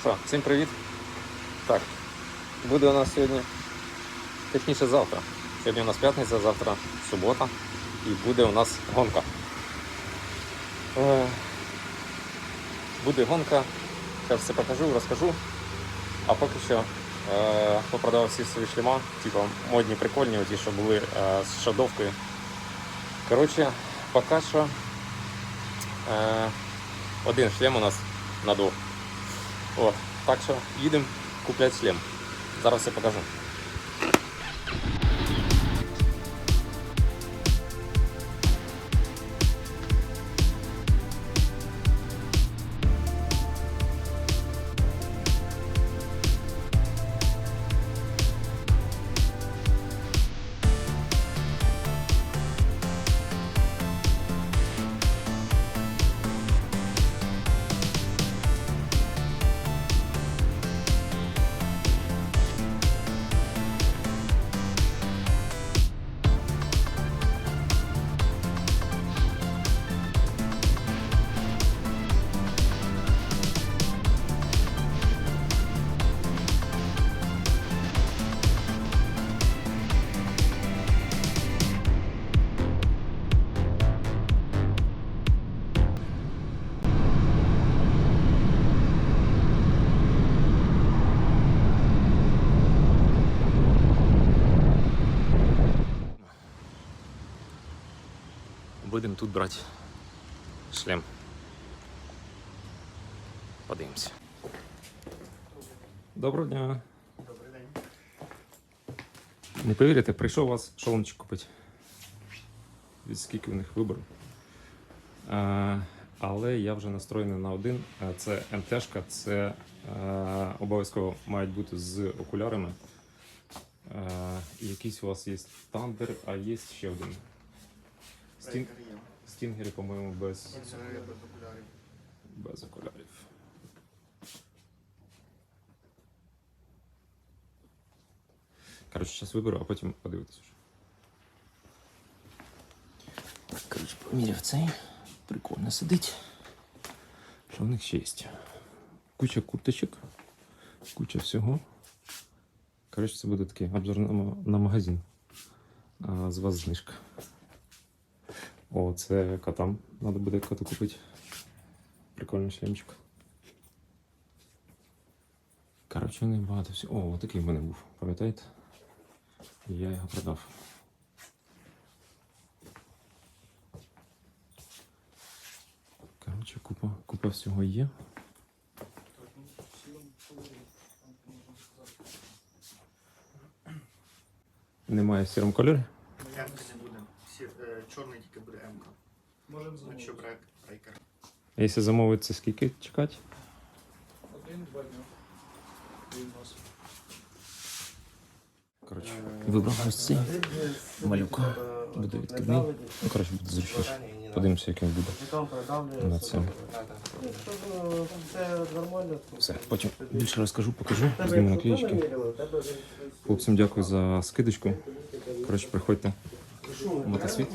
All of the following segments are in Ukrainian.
Що, всім привіт. Так, буде у нас сьогодні, точніше завтра. Сьогодні у нас п'ятниця, завтра субота і буде у нас гонка. Е, Буде гонка, зараз все покажу, розкажу. А поки що е, попродав всі свої шліма, типу модні, прикольні, ті, що були е, з шадовкою. Коротше, поки що е, один шлем у нас на двох. От, так що їдемо купляти шлем. Зараз все покажу. Будемо тут брати шлем. Подивимося. Доброго дня. Добрий день. Не повірите, прийшов вас шоломчик купити. Від скільки в них вибору. А, але я вже настроєний на один. А Це МТшка, це обов'язково мають бути з окулярами. А, якийсь у вас є Thunder, а є ще один. Стін... Стінгери, по-моєму, без, без окулярів. Коротше, зараз виберу, а потім подивитися. Коротше, поміряв цей. Прикольно сидить. Що в них ще є? Куча курточок, куча всього. Коротше, це буде такий обзор на, на магазин. А, з вас знижка. О, це котам. Надо буде коту купити. Прикольний шлемчик. Коротше, не багато всього. О, такий в мене був, пам'ятаєте? Я його продав. Коротше, купа, купа всього є. Немає в сірому кольорі. М-ка не буде. Всі, е, чорний тільки буде М-ка. Можемо Якщо замовити. брек, рейкер. А якщо замовити, це скільки чекати? Один-два дня. Він у нас. Коротше, вибрав ось цей малюк. Буде відкидний. Ну, коротше, буде зручніше. Подивимося, як він буде. На цьому. Це нормально. Все, потім більше розкажу, покажу. Зніму наклеїчки. Хлопцям дякую за скидочку. Коротше, приходьте мотосвіт.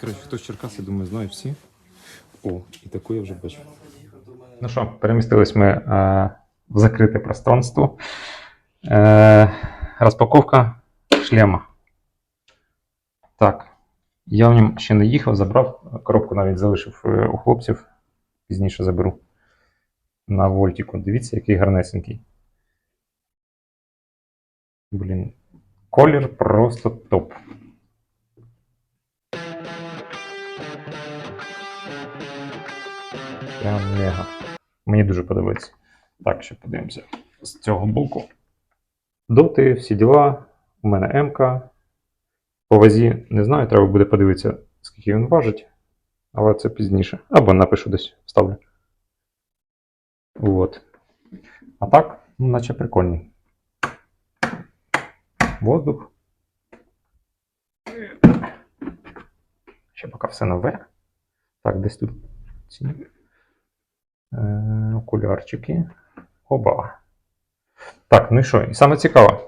Коротше, хто з Черкаси, думаю, знають всі. О, і таку я вже бачу. Ну що, перемістились ми е, в закрите пространство. Е, розпаковка шлема. Так. Я в ньому ще не їхав, забрав. Коробку навіть залишив е, у хлопців. Пізніше заберу. На вольтіку. Дивіться, який гарнесенький. Блін. Колір просто топ. Прям мега. Мені дуже подобається. Так, ще подивимося з цього боку. Доти, всі діла. У мене МК. По вазі не знаю, треба буде подивитися, скільки він важить. Але це пізніше. Або напишу десь, вставлю. Вот. А так, ну, наче прикольний. Воздух. Ще поки все нове. Так, десь тут ці е, окулярчики. Оба. Так, ну і що? І саме цікаве.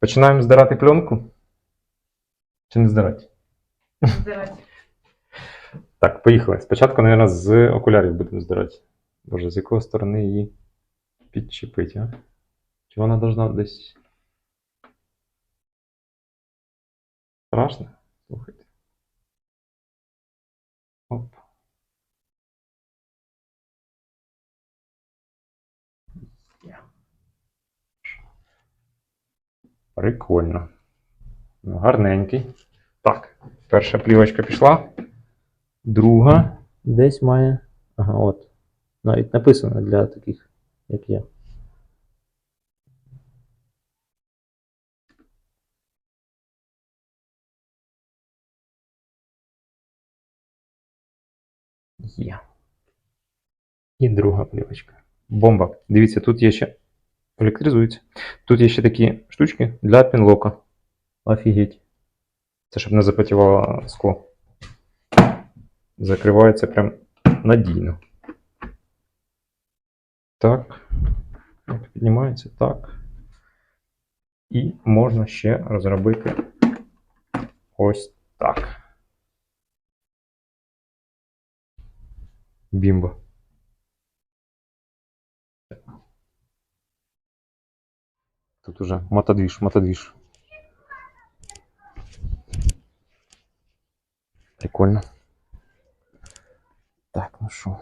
Починаємо здирати пленку. Чи не здирати? Здирати. Так, поїхали. Спочатку, мабуть, з окулярів будемо здирати. Боже, з якої сторони її підчепити, а? Чи вона должна десь. Страшно? Слухайте. Оп. Є. Прикольно. Ну, Гарненький. Так, перша плівочка пішла. Друга десь має. Ага, от. Навіть написано для таких, як я. Є. І друга плівочка. Бомба. Дивіться, тут є ще. Електризується. Тут є ще такі штучки для пінлока. Офігеть. Це щоб не запотівало скло. Закривається прям надійно. Так. Піднімається так. І можна ще розробити ось так. Бімба. Тут уже мотодвіж, мотодвіж. Прикольно. Так, ну что.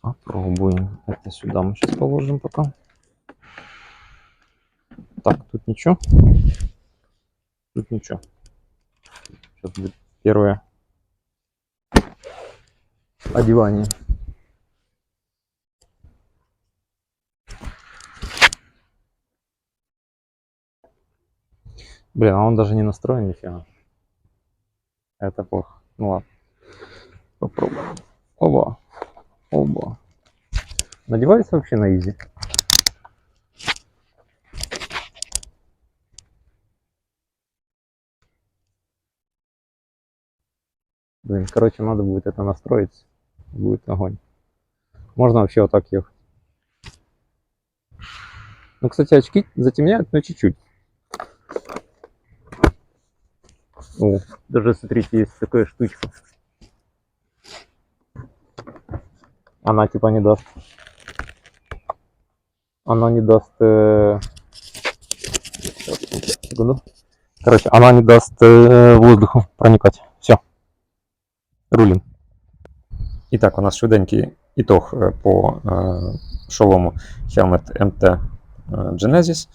Попробуем. Это сюда мы сейчас положим пока. Так, тут ничего. Тут ничего. Сейчас будет первое одевание. Блин, а он даже не настроен нифига. Это плохо. Ну ладно. Попробуем. Оба. Оба. Надевается вообще на изи. Блин, короче, надо будет это настроить. Будет огонь. Можно вообще вот так ехать. Ну, кстати, очки затемняют, но чуть-чуть. О, даже смотрите, есть такая штучка. Она типа не даст. Она не даст. э. Короче, она не даст э, воздуху проникать. Все. Рулим. Итак, у нас швиденький ітог е, по е, шолому Helmet MT е, Genesis.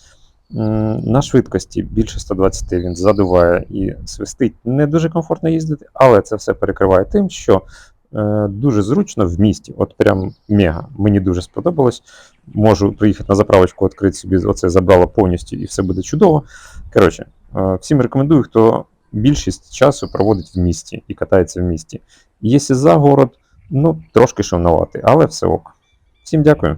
М, На швидкості більше 120 він задуває і свистить. Не дуже комфортно їздити, але це все перекриває тим, що е, дуже зручно в місті. От прям мега. Мені дуже сподобалось. Можу приїхати на заправочку, відкрити собі оце забрало повністю і все буде чудово. Коротше, е, всім рекомендую, хто більшість часу проводить в місті і катається в місті. Якщо за город, ну трошки шовнувати, але все ок. Всім дякую.